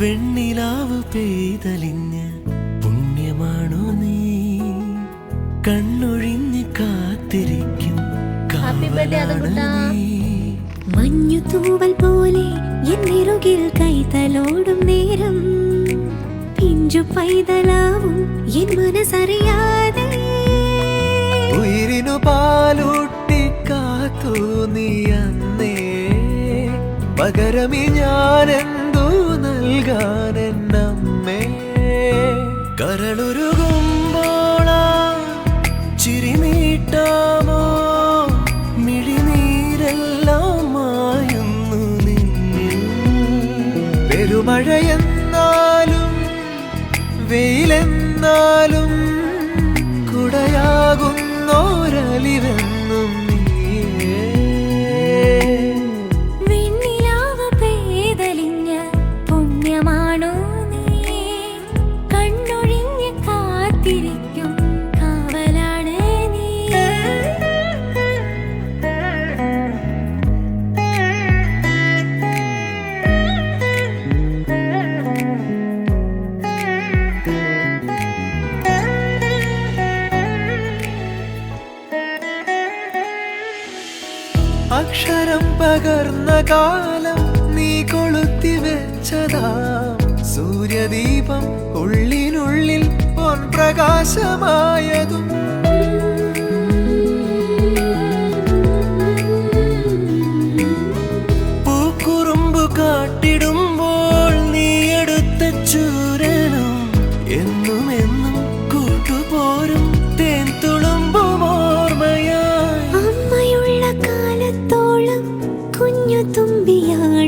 വെണ്ണിലാവ് പെയ്തലിഞ്ഞ് പുണ്യമാണോ നീ കണ്ണൊഴിഞ്ഞ് കാത്തിരിക്കും? മഞ്ഞു തൂവൽ പോലെ എന്നിറുകിൽ കൈതലോടും പിഞ്ചു പൈതലാവും എൻ മനസ്സറിയാതെ ഉയരിനു പാലൂട്ടി കാത്തു നീ അന്നേ പകരമി ഞാനെന്തു നൽകാൻ എന്നമ്മേ ചിരി നീട്ടാമോ മിഴിനീരെല്ലാം മായുന്നു നിന്നിൽ പെരുമഴയെന്നാലും വെയിലെന്നാലും അക്ഷരം പകർന്ന കാലം നീ കൊളുത്തി വെച്ചതാം. സൂര്യദീപം ഉള്ളിനുള്ളിൽ പൊൻപ്രകാശമായതും പൂക്കുറുമ്പ് കാട്ടിടുമ്പോൾ നീ എന്നും तुम भी यार